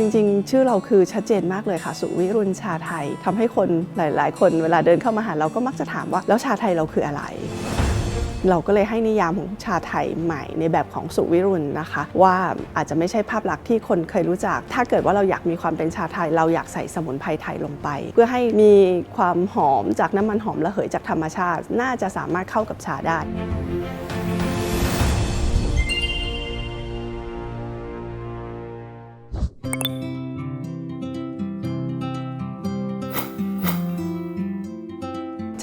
จริงๆ ชื่อเราคือชัดเจนมากเลยค่ะ สุวิรุณชาไทยทำให้คนหลายๆ คนเวลาเดินเข้ามาหาเราก็มักจะถามว่า แล้วชาไทยเราคืออะไร เราก็เลยให้นิยามของชาไทยใหม่ในแบบของสุวิรุณนะคะ ว่าอาจจะไม่ใช่ภาพลักษณ์ที่คนเคยรู้จัก ถ้าเกิดว่าเราอยากมีความเป็นชาไทย เราอยากใส่สมุนไพรไทยลงไป เพื่อให้มีความหอมจากน้ำมันหอมระเหยจากธรรมชาติ น่าจะสามารถเข้ากับชาได้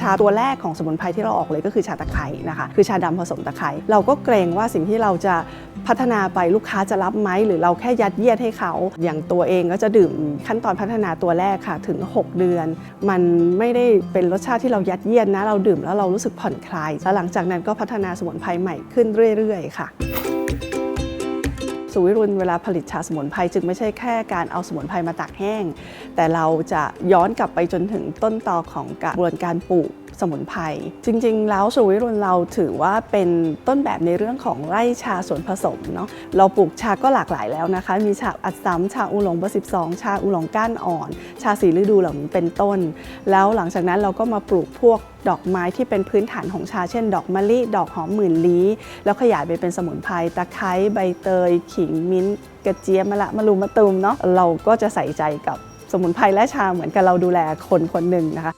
าตัวแรกของสมุนไพรที่เราออกเลยก็คือชาตะไคร้นะคะ คือชาดำผสมตะไคร้เราก็เกรงว่าสิ่งที่เราจะพัฒนาไปลูกค้าจะรับไหมหรือเราแค่ยัดเยียดให้เขา อย่างตัวเองก็จะดื่มขั้นตอนพัฒนาตัวแรกค่ะถึง 6 เดือน มันไม่ได้เป็นรสชาติที่เรายัดเยียดนะ เราดื่มแล้วเรารู้สึกผ่อนคลายแล้วหลังจากนั้นก็พัฒนาสมุนไพรใหม่ขึ้นเรื่อยๆ ค่ะสุวิรุณเวลาผลิตชาสมุนไพรจึงไม่ใช่แค่การเอาสมุนไพรมาตากแห้ง แต่เราจะย้อนกลับไปจนถึงต้นตอของกระบวนการปลูก สมุนไพรจริง ๆ แล้วสุวิรุณเราถือว่าเป็นต้นแบบในเรื่องของไร่ชาส่วนผสมเนาะเราปลูกชาก็หลากหลายแล้วนะคะ มีชาอัดซ้ำชาอูหลงเบอร์12 ชาอูหลงก้านอ่อน ชาสีฤดูเหล่านี้เป็นต้น แล้วหลังจากนั้นเราก็มาปลูกพวกดอกไม้ที่เป็นพื้นฐานของชาเช่น ดอกมะลิ ดอกหอมหมื่นลี้ แล้วขยายไปเป็นสมุนไพรตะไคร้ใบเตย ขิงมิ้นกระเจี๊ยบมะละมะลุมมะตูมเนาะเราก็จะใส่ใจกับสมุนไพรและชาเหมือนกับเราดูแลคนคนหนึ่งนะคะ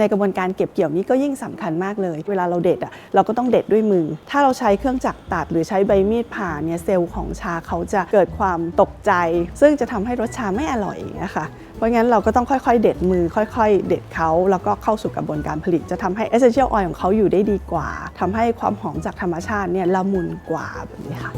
ในกระบวนการเก็บเกี่ยวนี้ก็ยิ่งสำคัญมากเลย เวลาเราเด็ดอะเราก็ต้องเด็ดด้วยมือ ถ้าเราใช้เครื่องจักรตัดหรือใช้ใบมีดผ่าเนี่ยเซลล์ของชาเขาจะเกิดความตกใจ ซึ่งจะทำให้รสชาไม่อร่อยนะคะเพราะงั้นเราก็ต้องค่อยๆ เด็ดมือ ค่อยๆ เด็ดเขาแล้วก็เข้าสู่กระบวนการผลิต จะทำให้ essential oil ของเขาอยู่ได้ดีกว่าทำให้ความหอมจากธรรมชาติเนี่ยละมุนกว่าแบบนี้ค่ะ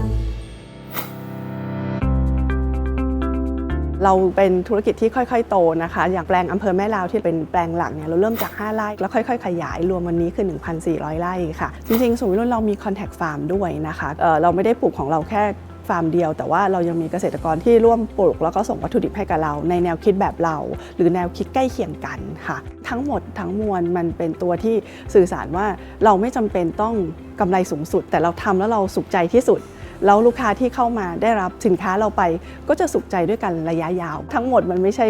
เราเป็นธุรกิจที่ค่อยๆ โตนะคะ อย่างแปลงอำเภอแม่ลาวที่เป็นแปลงหลักเนี่ยเราเริ่มจาก 5 ไร่ แล้วค่อยๆ ขยายรวมวันนี้คือ 1,400 ไร่ค่ะ จริงๆสมมติว่าเรามี contact farm ด้วยนะคะเเราไม่ได้ปลูกของเราแค่ฟาร์มเดียว แต่ว่าเรายังมีเกษตรกรที่ร่วมปลูก แล้วก็ส่งวัตถุดิบให้กับเรา ในแนวคิดแบบเรา หรือแนวคิดใกล้เคียงกันค่ะ ทั้งหมดทั้งมวลมันเป็นตัวที่สื่อสารว่าเราไม่จำเป็นต้องกำไรสูงสุด แต่เราทำแล้วเราสุขใจที่สุด แล้วลูกค้าที่เข้ามาได้รับสินค้าเราไปก็จะสุขใจด้วยกันระยะยาว ทั้งหมดมันไม่ใช่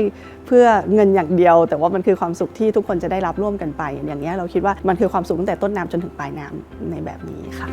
เพื่อเงินอย่างเดียว แต่ว่ามันคือความสุขที่ทุกคนจะได้รับร่วมกันไป อย่างนี้เราคิดว่ามันคือความสุขตั้งแต่ต้นน้ำจนถึงปลายน้ำในแบบนี้ค่ะ